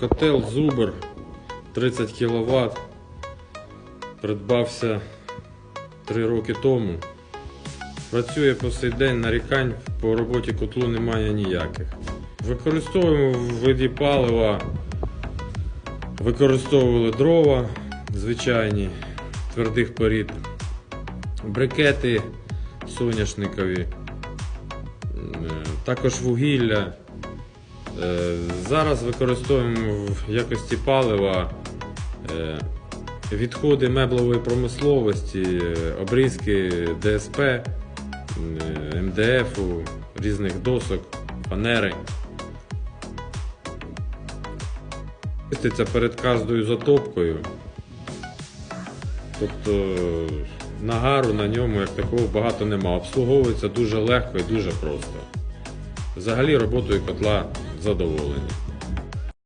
Котел Зубр 30 кВт. Придбався 3 роки тому. Працює по сей день, нарікань по роботі котлу немає ніяких. Використовуємо в виді палива, використовували дрова звичайні твердих порід, брикети соняшникові, е, також вугілля. Е, Зараз використовуємо в якості палива е, відходи меблової промисловості, е, обрізки ДСП, МДФ, різних досок, фанери. Чиститься перед кожною затопкою. Тобто нагару на ньому як такого багато нема. Обслуговується дуже легко і дуже просто. Взагалі роботою котла задоволені.